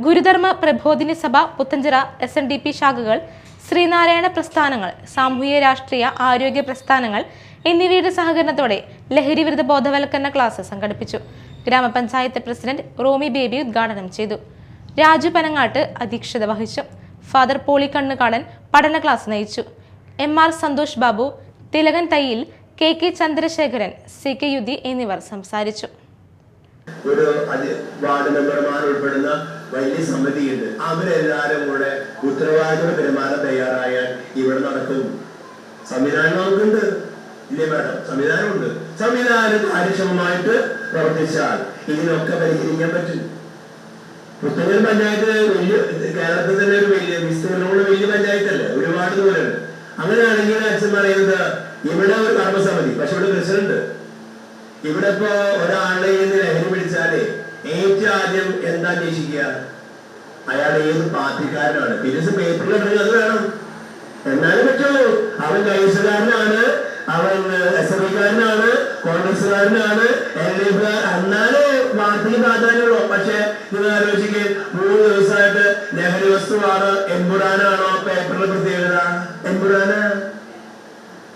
Gurudharma Prabodhini Sabha Puthenchira S N D P ശാഖകൾ ശ്രീനാരായണ പ്രസ്ഥാനങ്ങൾ സാമൂഹ്യ രാഷ്ട്രീയ ആരോഗ്യ പ്രസ്ഥാനങ്ങൾ എന്നിവയുടെ സഹകരണത്തോടെ ലഹരി വിരുദ്ധ ബോധവൽക്കരണ ക്ലാസ് സംഘടിപ്പിച്ചു. ഗ്രാമപഞ്ചായത്ത് പ്രസിഡന്റ് റോമി ബേബി ഉദ്ഘാടനം ചെയ്തു. രാജു പനങ്ങാട്ട് അധ്യക്ഷത വഹിച്ചു. ഫാദർ പോളി കണ്ണുകാടൻ പഠന ക്ലാസ് നയിച്ചു. M R Santhosh Babu Thilakan Thayyil K K Chandrasekharan C K Yuddhi എന്നിവർ സംസാരിച്ചു. ഒരു വാർഡ് മെമ്പർമാർ ഉൾപ്പെടുന്ന വലിയ സമിതിയുണ്ട് അവരെല്ലാരും കൂടെ ഉത്തരവാദിത്ത പെരുമാറാൻ തയ്യാറായാൽ ഇവിടെ നടക്കും. സംവിധാനം നമുക്കുണ്ട് ഇല്ലേ മാഡം? സംവിധാനമുണ്ട്. സംവിധാനം കാര്യക്ഷമമായിട്ട് പ്രവർത്തിച്ചാൽ ഇതിനൊക്കെ പരിഹരിക്കാൻ പറ്റും. പുത്തനൂർ പഞ്ചായത്ത് വലിയ കേരളത്തിൽ തന്നെ ഒരു വലിയ വിസ്തീർണമുള്ള വലിയ പഞ്ചായത്തല്ലേ? ഒരുപാട് ദൂരമുണ്ട് അങ്ങനെയാണെങ്കിൽ അച്ഛൻ പറയുന്നത് ഇവിടെ ഒരു കർമ്മസമിതി പക്ഷെ ഇവിടെ പ്രസിഡന്റ് ഇവിടെ ഇപ്പോ ഒരാളെ നിന്ന് ലഹരി പിടിച്ചാലേ ഏറ്റവും ആദ്യം എന്താ അന്വേഷിക്കുക? അയാൾ ഏത് പാർട്ടിക്കാരനാണ്? പിന്നെ പേപ്പറിൽ ഇടുന്നത് അത് വേണം. എന്നാലും പറ്റുള്ളൂ. അവൻ കൈസുകാരനാണ് അവൻ എസ് എഫ് ഐക്കാരനാണ് കോൺഗ്രസ്സുകാരനാണ്. എൽ ഡി എഫ് എന്നാലേ പാർട്ടിക്ക് പ്രാധാന്യമുള്ളൂ. പക്ഷെ നിങ്ങൾ ആലോചിക്കുക മൂന്ന് ദിവസമായിട്ട് ലഹരി വസ്തുവാണ്. എമ്പുരാനാണോ പേപ്പറിൽ പ്രത്യേകത എമ്പുരാന്